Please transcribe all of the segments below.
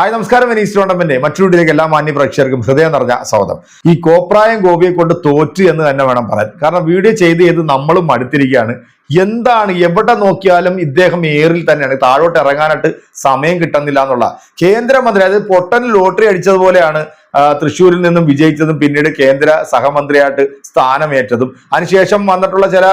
Hi നമസ്കാരം. Tournament മറ്റൊരു വീട്ടിലേക്ക് എല്ലാ മാന്യ പ്രേക്ഷകർക്കും ഹൃദയം നിറഞ്ഞ സ്വാഗതം. ഈ കോപ്രായം ഗോപിയെ കൊണ്ട് തോറ്റു എന്ന് തന്നെ വേണം പറയാൻ. കാരണം വീഡിയോ ചെയ്ത് ചെയ്ത് നമ്മളും മടുത്തിരിക്കുകയാണ്. എന്താണ് എവിടെ നോക്കിയാലും ഇദ്ദേഹം ഏറിൽ തന്നെയാണ്. താഴോട്ട് ഇറങ്ങാനായിട്ട് സമയം കിട്ടുന്നില്ല എന്നുള്ള. കേന്ദ്രമന്ത്രി അതായത് പൊട്ടൻ ലോട്ടറി അടിച്ചതുപോലെയാണ് തൃശ്ശൂരിൽ നിന്നും വിജയിച്ചതും പിന്നീട് കേന്ദ്ര സഹമന്ത്രിയായിട്ട് സ്ഥാനമേറ്റതും. അതിനുശേഷം വന്നിട്ടുള്ള ചില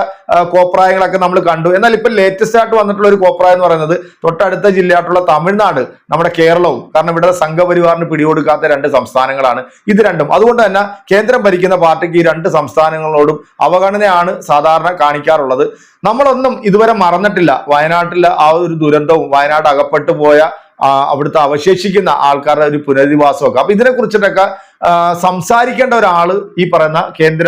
കോപ്രായങ്ങളൊക്കെ നമ്മൾ കണ്ടു. എന്നാൽ ഇപ്പൊ ലേറ്റസ്റ്റ് ആയിട്ട് വന്നിട്ടുള്ള ഒരു കോപ്രായം എന്ന് പറയുന്നത് തൊട്ടടുത്ത ജില്ലയായിട്ടുള്ള തമിഴ്നാട് നമ്മുടെ കേരളവും. കാരണം ഇവിടെ സംഘപരിവാറിന് പിടികൊടുക്കാത്ത രണ്ട് സംസ്ഥാനങ്ങളാണ് ഇത് രണ്ടും. അതുകൊണ്ട് തന്നെ കേന്ദ്രം ഭരിക്കുന്ന പാർട്ടിക്ക് ഈ രണ്ട് സംസ്ഥാനങ്ങളോടും അവഗണനയാണ് സാധാരണ കാണിക്കാറുള്ളത്. നമ്മളൊന്നും ഇതുവരെ മറന്നിട്ടില്ല. വയനാട്ടിലെ ആ ഒരു ദുരന്തവും വയനാട് അകപ്പെട്ടു പോയ അവിടുത്തെ അവശേഷിക്കുന്ന ആൾക്കാരുടെ ഒരു പുനരധിവാസമൊക്കെ. അപ്പൊ ഇതിനെ കുറിച്ചിട്ടൊക്കെ സംസാരിക്കേണ്ട ഒരാൾ ഈ പറയുന്ന കേന്ദ്ര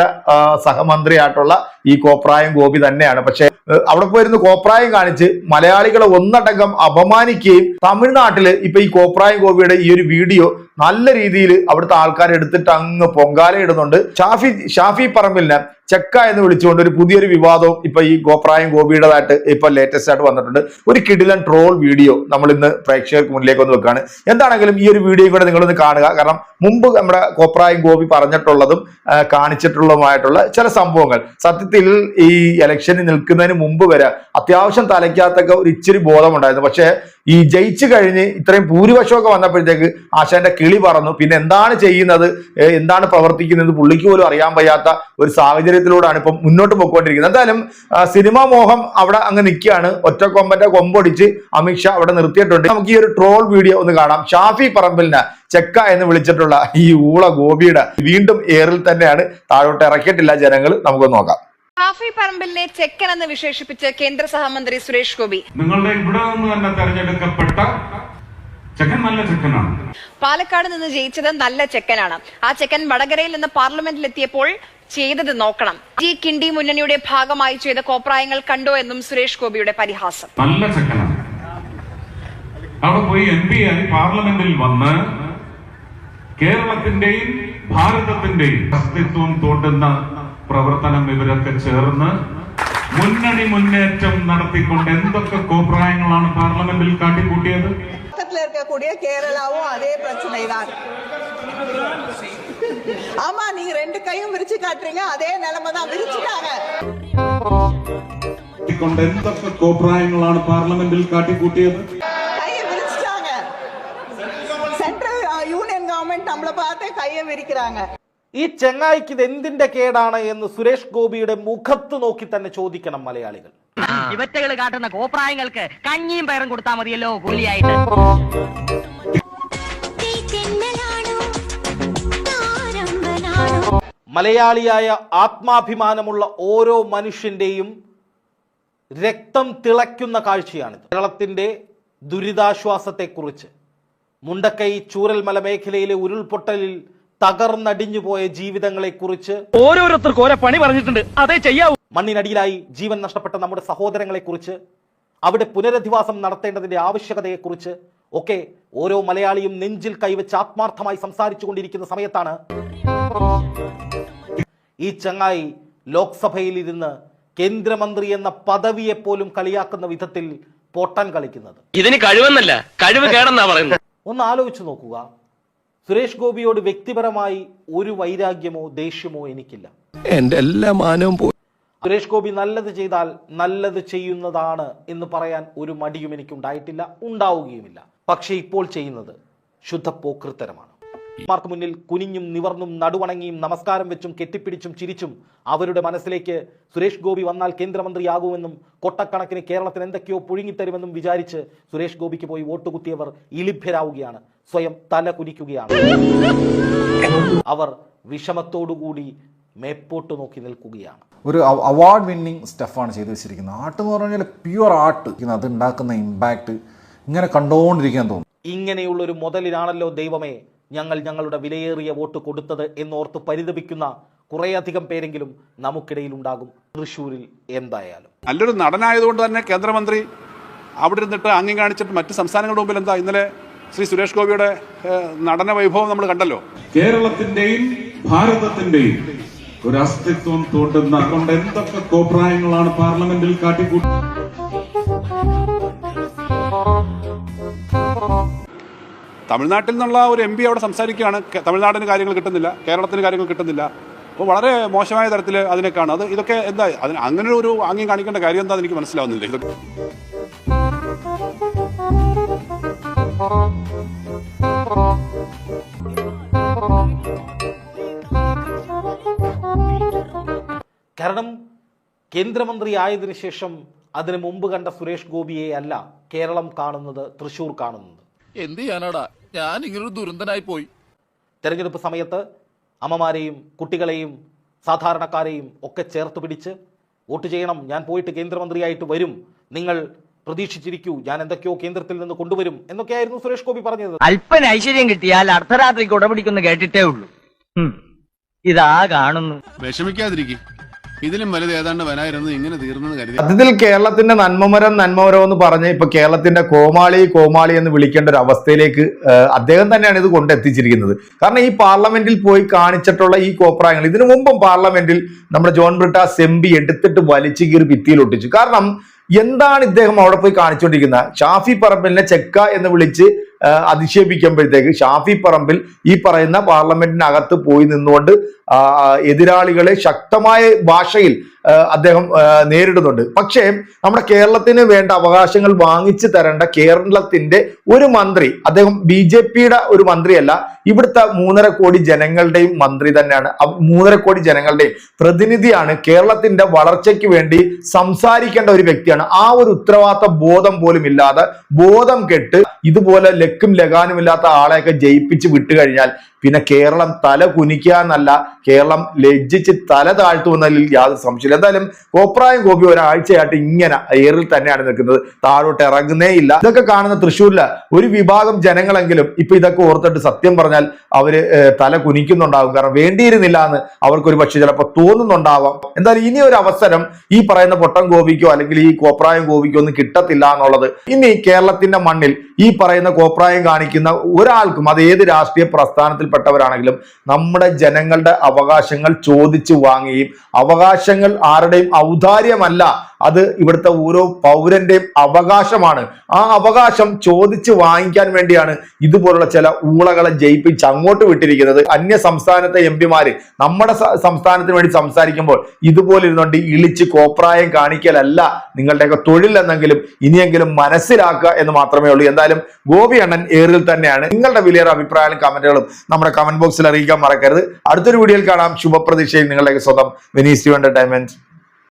സഹമന്ത്രിയായിട്ടുള്ള ഈ കോപ്രായം ഗോപി തന്നെയാണ്. പക്ഷെ അവിടെ പോയിരുന്ന് കോപ്രായം കാണിച്ച് മലയാളികളെ ഒന്നടങ്കം അപമാനിക്കുകയും തമിഴ്നാട്ടിൽ ഇപ്പൊ ഈ കോപ്രായം ഗോപിയുടെ ഈ ഒരു വീഡിയോ നല്ല രീതിയിൽ അവിടുത്തെ ആൾക്കാർ എടുത്തിട്ട് അങ്ങ് പൊങ്കാല ഇടുന്നുണ്ട് ഷാഫി ഷാഫി പറമ്പിലിനെ ചെക്ക എന്ന് വിളിച്ചുകൊണ്ട് ഒരു പുതിയൊരു വിവാദവും ഇപ്പൊ ഈ ഗോപ്രായം ഗോപിയുടേതായിട്ട് ഇപ്പൊ ലേറ്റസ്റ്റ് ആയിട്ട് വന്നിട്ടുണ്ട്. ഒരു കിടിലൻ ട്രോൾ വീഡിയോ നമ്മൾ ഇന്ന് പ്രേക്ഷകർക്ക് മുന്നിലേക്ക് ഒന്ന് വെക്കാണ്. എന്താണെങ്കിലും ഈ ഒരു വീഡിയോ കൂടെ നിങ്ങളൊന്ന് കാണുക. കാരണം മുമ്പ് നമ്മുടെ കോപ്രായം ഗോപി പറഞ്ഞിട്ടുള്ളതും കാണിച്ചിട്ടുള്ളതുമായിട്ടുള്ള ചില സംഭവങ്ങൾ. സത്യത്തിൽ ഈ ഇലക്ഷനിൽ നിൽക്കുന്നതിന് മുമ്പ് വരെ അത്യാവശ്യം തലയ്ക്കകത്തൊക്കെ ഒരു ഇച്ചിരി ബോധമുണ്ടായിരുന്നു. പക്ഷേ ഈ ജയിച്ചു കഴിഞ്ഞ് ഇത്രയും ഭൂരിപക്ഷമൊക്കെ വന്നപ്പോഴത്തേക്ക് ആശാന്റെ കിളി പറഞ്ഞു പിന്നെ എന്താണ് ചെയ്യുന്നത്? എന്താണ് പ്രവർത്തിക്കുന്നത്? പുള്ളിക്ക് പോലും അറിയാൻ വയ്യാത്ത ഒരു സാഹചര്യത്തിലൂടെയാണ് ഇപ്പം മുന്നോട്ട് പോയിക്കൊണ്ടിരിക്കുന്നത്. എന്തായാലും സിനിമാ മോഹം അവിടെ അങ്ങ് നിൽക്കുകയാണ്. ഒറ്റ കൊമ്പന്റെ കൊമ്പൊടിച്ച് അമിത്ഷാ അവിടെ നിർത്തിയിട്ടുണ്ട്. നമുക്ക് ഈ ഒരു ട്രോൾ വീഡിയോ ഒന്ന് കാണാം. ഷാഫി പറമ്പിലിനെ ചെക്ക എന്ന് വിളിച്ചിട്ടുള്ള ഈ ഊള ഗോപിയുടെ വീണ്ടും ഏറിൽ തന്നെയാണ്. താഴോട്ട് ഇറക്കിയിട്ടില്ല ജനങ്ങൾ നമുക്ക് നോക്കാം. ഷാഫി പറമ്പിലിനെ ചെക്കൻ എന്ന് വിശേഷിപ്പിച്ച് കേന്ദ്ര സഹമന്ത്രി സുരേഷ് ഗോപി. നിങ്ങളുടെ ഇവിടെ നിന്ന് തന്നെ തെരഞ്ഞെടുക്കപ്പെട്ട ചെക്കൻ നല്ല ചെക്കനാണ്. പാലക്കാട് നിന്ന് ജയിച്ചത് നല്ല ചെക്കനാണ്. ആ ചെക്കൻ വടകരയിൽ നിന്ന് പാർലമെന്റിൽ എത്തിയപ്പോൾ ചെയ്തത് നോക്കണം. ജി കിണ്ടി മുന്നണിയുടെ ഭാഗമായി ചെയ്ത കോപ്രായങ്ങൾ കണ്ടോ എന്നും സുരേഷ് ഗോപിയുടെ പരിഹാസം. നല്ല ചെക്കനാണ് അവിടെ പോയി എം പി ആയി പാർലമെന്റിൽ വന്ന് കേരളത്തിന്റെയും ഭാരതത്തിന്റെയും അസ്തിത്വം തോണ്ടുന്ന പ്രവർത്തനം ഇവരൊക്കെ ചേർന്ന് മുന്നണി മുന്നേറ്റം നടത്തിക്കൊണ്ട് എന്തൊക്കെ കോപ്രായങ്ങളാണ് പാർലമെന്റിൽ കാട്ടിക്കൂട്ടിയത്? பக்கத்துல இருக்கக்கூடிய கேரளாவும் அதே பிரச்சனை தான் ஆமா நீங்க ரெண்டு கையும் விரிச்சு காட்டுறீங்க அதே நிலைமை தான் விரிச்சுட்டாங்க കൊണ്ട് എന്തൊക്കെ കോപ്രായങ്ങളാണ് പാർലമെന്റിൽ കാട്ടിക്കൂട്ടിയത് கையை விரிச்சுட்டாங்க சென்ட்ரல் யூனியன் கவர்மெண்ட் நம்மள பார்த்து கையை விரிக்கிறாங்க ഈ ചെങ്ങായിക്ക് ഇത് എന്തിന്റെ കേടാണ് എന്ന് സുരേഷ് ഗോപിയുടെ മുഖത്ത് നോക്കി തന്നെ ചോദിക്കണം മലയാളികൾ ഇവറ്റകൾ കാട്ടുന്ന കോപ്രായങ്ങൾക്ക് കഞ്ഞിയും പയറും കൊടുത്താൽ മതിയല്ലോ കൂലിയായിട്ട് മലയാളിയായ ആത്മാഭിമാനമുള്ള ഓരോ മനുഷ്യന്റെയും രക്തം തിളയ്ക്കുന്ന കാഴ്ചയാണിത്. കേരളത്തിന്റെ ദുരിതാശ്വാസത്തെക്കുറിച്ച് മുണ്ടക്കൈ ചൂരൽമല മേഖലയിലെ ഉരുൾപൊട്ടലിൽ തകർന്നടിഞ്ഞു പോയ ജീവിതങ്ങളെക്കുറിച്ച് ഓരോരുത്തർക്ക് ഓരോ പണി പറഞ്ഞിട്ടുണ്ട്. അതേ ചെയ്യാവൂ. മണ്ണിനടിയിലായി ജീവൻ നഷ്ടപ്പെട്ട നമ്മുടെ സഹോദരങ്ങളെക്കുറിച്ച് അവിടെ പുനരധിവാസം നടത്തേണ്ടതിന്റെ ആവശ്യകതയെക്കുറിച്ച് ഒക്കെ ഓരോ മലയാളിയും നെഞ്ചിൽ കൈവച്ച് ആത്മാർത്ഥമായി സംസാരിച്ചു കൊണ്ടിരിക്കുന്ന സമയത്താണ് ഈ ചങ്ങായി ലോക്സഭയിൽ ഇരുന്ന് കേന്ദ്രമന്ത്രി എന്ന പദവിയെ പോലും കളിയാക്കുന്ന വിധത്തിൽ പൊട്ടൻ കളിക്കുന്നത്. ഇതിന് കഴിവെന്നല്ല കഴിവ് കേടെന്നാ പറയുന്നത്. ഒന്ന് ആലോചിച്ചു നോക്കുക. സുരേഷ് ഗോപിയോട് വ്യക്തിപരമായി ഒരു വൈരാഗ്യമോ ദേഷ്യമോ എനിക്കില്ല. എന്റെ എല്ലാ മാനവും സുരേഷ് ഗോപി നല്ലത് ചെയ്താൽ നല്ലത് ചെയ്യുന്നതാണ് എന്ന് പറയാൻ ഒരു മടിയും എനിക്കുണ്ടായിട്ടില്ല ഉണ്ടാവുകയുമില്ല. പക്ഷേ ഇപ്പോൾ ചെയ്യുന്നത് ശുദ്ധ പോക്കൃത്തരമാണ് മാർക്ക് മുന്നിൽ കുനിഞ്ഞും നിവർന്നും നടുവണങ്ങിയും നമസ്കാരം വെച്ചും കെട്ടിപ്പിടിച്ചും ചിരിച്ചും അവരുടെ മനസ്സിലേക്ക് സുരേഷ് ഗോപി വന്നാൽ കേന്ദ്രമന്ത്രിയാകുമെന്നും കൊട്ടക്കണക്കിന് കേരളത്തിന് എന്തൊക്കെയോ പുഴുങ്ങിത്തരുമെന്നും വിചാരിച്ച് സുരേഷ് ഗോപിക്ക് പോയി വോട്ട് കുത്തിയവർ ഇലിഭ്യരാവുകയാണ്. സ്വയം തല കുനിക്കുകയാണ്. അവർ വിഷമത്തോടുകൂടി മേപ്പോട്ട് നോക്കി നിൽക്കുകയാണ്. ഒരു അവാർഡ് വിന്നിങ് സ്റ്റഫാണ് ചെയ്തു വെച്ചിരിക്കുന്നത്. ആർട്ട് എന്ന് പറഞ്ഞാൽ പ്യുവർ ആർട്ട് അത് ഉണ്ടാക്കുന്ന ഇമ്പാക്റ്റ് ഇങ്ങനെ കണ്ടുകൊണ്ടിരിക്കാൻ തോന്നും. ഇങ്ങനെയുള്ള ഒരു മുതലിനാണല്ലോ ദൈവമേ ഞങ്ങൾ ഞങ്ങളുടെ വിലയേറിയ വോട്ട് കൊടുത്തത് എന്നോർത്ത് പരിതപിക്കുന്ന കുറേയധികം പേരെങ്കിലും നമുക്കിടയിൽ ഉണ്ടാകും തൃശ്ശൂരിൽ എന്തായാലും. നല്ലൊരു നടനായതുകൊണ്ട് തന്നെ കേന്ദ്രമന്ത്രി അവിടെ ഇരുന്നിട്ട് അംഗം കാണിച്ചിട്ട് മറ്റ് സംസ്ഥാനങ്ങളുടെ മുമ്പിൽ എന്താ ഇന്നലെ ശ്രീ സുരേഷ് ഗോപിയുടെ നടന വൈഭവം നമ്മൾ കണ്ടല്ലോ. കേരളത്തിന്റെയും ഭാരതത്തിന്റെയും ഒരു അസ്തിത്വം തോണ്ടുന്ന അതുകൊണ്ട് എന്തൊക്കെ കോപ്രായങ്ങളാണ് പാർലമെന്റിൽ കാട്ടിക്കൂട്ടി തമിഴ്നാട്ടിൽ നിന്നുള്ള ഒരു എം പി അവിടെ സംസാരിക്കുകയാണ്. തമിഴ്നാടിന് കാര്യങ്ങൾ കിട്ടുന്നില്ല കേരളത്തിന് കാര്യങ്ങൾ കിട്ടുന്നില്ല. അപ്പോൾ വളരെ മോശമായ തരത്തിൽ അതിനെ കാണും. അത് ഇതൊക്കെ എന്താ അതിന് അങ്ങനെ ഒരു ആംഗ്യം കാണിക്കേണ്ട കാര്യം എന്താണെന്ന് എനിക്ക് മനസ്സിലാവുന്നില്ല. ഇതൊക്കെ കേന്ദ്രമന്ത്രി ആയതിനു ശേഷം അതിനു മുമ്പ് കണ്ട സുരേഷ് ഗോപിയെ അല്ല കേരളം കാണുന്നത് തൃശൂർ കാണുന്നത്. എന്ത് ചെയ്യാനാടാ? ഞാൻ ഇങ്ങനൊരു ദുരന്തനായി പോയി. തെരഞ്ഞെടുപ്പ് സമയത്ത് അമ്മമാരെയും കുട്ടികളെയും സാധാരണക്കാരെയും ഒക്കെ ചേർത്ത് പിടിച്ച് വോട്ട് ചെയ്യണം ഞാൻ പോയിട്ട് കേന്ദ്രമന്ത്രിയായിട്ട് വരും നിങ്ങൾ പ്രതീക്ഷിച്ചിരിക്കൂ ഞാൻ എന്തൊക്കെയോ കേന്ദ്രത്തിൽ നിന്ന് കൊണ്ടുവരും എന്നൊക്കെയായിരുന്നു സുരേഷ് ഗോപി പറഞ്ഞത്. അല്പന ഐശ്വര്യം കിട്ടിയാൽ അർദ്ധരാത്രിക്ക് ഉടപിടിക്കുന്നു കേട്ടിട്ടേ ഉള്ളൂ. ഇതാ കാണുന്നു. വിഷമിക്കാതിരിക്കും. ഇതിലും വലുത് ഏതാണ്ട് വരായിരുന്നു ഇങ്ങനെ തീർന്നു കരുതി. സത്യത്തിൽ കേരളത്തിന്റെ നന്മമരം നന്മമരം എന്ന് പറഞ്ഞ് ഇപ്പൊ കേരളത്തിന്റെ കോമാളി കോമാളി എന്ന് വിളിക്കേണ്ട ഒരു അവസ്ഥയിലേക്ക് അദ്ദേഹം തന്നെയാണ് ഇത് കൊണ്ടെത്തിച്ചിരിക്കുന്നത്. കാരണം ഈ പാർലമെന്റിൽ പോയി കാണിച്ചിട്ടുള്ള ഈ കോപ്രായങ്ങൾ ഇതിനു മുമ്പും പാർലമെന്റിൽ നമ്മുടെ ജോൺ ബ്രിട്ടാസ് എം എടുത്തിട്ട് വലിച്ചു കീറി ഭിത്തിയിൽ ഒട്ടിച്ചു. കാരണം എന്താണ് ഇദ്ദേഹം അവിടെ പോയി കാണിച്ചുകൊണ്ടിരിക്കുന്നത്? ഷാഫി പറമ്പിലെ ചെക്ക എന്ന് വിളിച്ച് അധിക്ഷേപിക്കുമ്പോഴത്തേക്ക് ഷാഫി പറമ്പിൽ ഈ പറയുന്ന പാർലമെന്റിനകത്ത് പോയി നിന്നുകൊണ്ട് എതിരാളികളെ ശക്തമായ ഭാഷയിൽ അദ്ദേഹം നേരിടുന്നുണ്ട്. പക്ഷേ നമ്മുടെ കേരളത്തിന് വേണ്ട അവകാശങ്ങൾ വാങ്ങിച്ചു തരേണ്ട കേരളത്തിന്റെ ഒരു മന്ത്രി അദ്ദേഹം ബി ജെ പിയുടെ ഒരു മന്ത്രിയല്ല ഇവിടുത്തെ മൂന്നര കോടി ജനങ്ങളുടെയും മന്ത്രി തന്നെയാണ്. മൂന്നര കോടി ജനങ്ങളുടെയും പ്രതിനിധിയാണ് കേരളത്തിന്റെ വളർച്ചയ്ക്ക് വേണ്ടി സംസാരിക്കേണ്ട ഒരു വ്യക്തിയാണ്. ആ ഒരു ഉത്തരവാദിത്ത ബോധം പോലും ഇല്ലാതെ ബോധം കെട്ട് ഇതുപോലെ ലക്കും ലഗാനും ഇല്ലാത്ത ആളെയൊക്കെ ജയിപ്പിച്ച് വിട്ടു കഴിഞ്ഞാൽ പിന്നെ കേരളം തല കുനിക്കുക എന്നല്ല കേരളം ലജ്ജിച്ച് തല താഴ്ത്തുമെന്നതിൽ യാതൊരു സംശയമില്ല എന്തായാലും കോപ്രായം കോപ്പി ഒരാഴ്ചയായിട്ട് ഇങ്ങനെ എയറിൽ തന്നെയാണ് നിൽക്കുന്നത്. താഴോട്ട് ഇറങ്ങുന്നേ ഇല്ല. ഇതൊക്കെ കാണുന്ന തൃശ്ശൂരിലെ ഒരു വിഭാഗം ജനങ്ങളെങ്കിലും ഇപ്പൊ ഇതൊക്കെ ഓർത്തിട്ട് സത്യം പറഞ്ഞാൽ അവർ തല കുനിക്കുന്നുണ്ടാകും. കാരണം വേണ്ടിയിരുന്നില്ല എന്ന് അവർക്കൊരു പക്ഷെ ചിലപ്പോൾ തോന്നുന്നുണ്ടാവാം. എന്തായാലും ഇനി ഒരു അവസരം ഈ പറയുന്ന പൊട്ടം ഗോപിക്കോ അല്ലെങ്കിൽ ഈ കോപ്രായം ഗോപിക്കോ ഒന്നും കിട്ടത്തില്ല എന്നുള്ളത് ഇനി കേരളത്തിന്റെ മണ്ണിൽ ഈ പറയുന്ന കോപ്രായം കാണിക്കുന്ന ഒരാൾക്കും അത് ഏത് രാഷ്ട്രീയ പ്രസ്ഥാനത്തിൽപ്പെട്ടവരാണെങ്കിലും നമ്മുടെ ജനങ്ങളുടെ അവകാശങ്ങൾ ചോദിച്ചു വാങ്ങുകയും അവകാശങ്ങൾ ആരുടെയും ഔദാര്യമല്ല അത് ഇവിടുത്തെ ഓരോ പൗരന്റെയും അവകാശമാണ്. ആ അവകാശം ചോദിച്ച് വാങ്ങിക്കാൻ വേണ്ടിയാണ് ഇതുപോലുള്ള ചില ഊളകളെ ജയിപ്പിച്ച് അങ്ങോട്ട് വിട്ടിരിക്കുന്നത്. അന്യ സംസ്ഥാനത്തെ എം പിമാര് നമ്മുടെ സംസ്ഥാനത്തിന് വേണ്ടി സംസാരിക്കുമ്പോൾ ഇതുപോലെ ഇരുന്നുകൊണ്ട് ഇളിച്ച് കോപ്രായം കാണിക്കലല്ല നിങ്ങളുടെയൊക്കെ തൊഴിൽ എന്നെങ്കിലും ഇനിയെങ്കിലും മനസ്സിലാക്കുക എന്ന് മാത്രമേ ഉള്ളൂ. എന്തായാലും ഗോപി അണ്ണൻ ഏറിൽ തന്നെയാണ്. നിങ്ങളുടെ വിലയേറെ അഭിപ്രായങ്ങളും കമന്റുകളും നമ്മുടെ കമന്റ് ബോക്സിൽ അറിയിക്കാൻ മറക്കരുത്. അടുത്തൊരു വീഡിയോയിൽ കാണാം. ശുഭപ്രതീക്ഷയിൽ നിങ്ങളുടെ സ്വന്തം യു എന്റർടൈൻമെന്റ്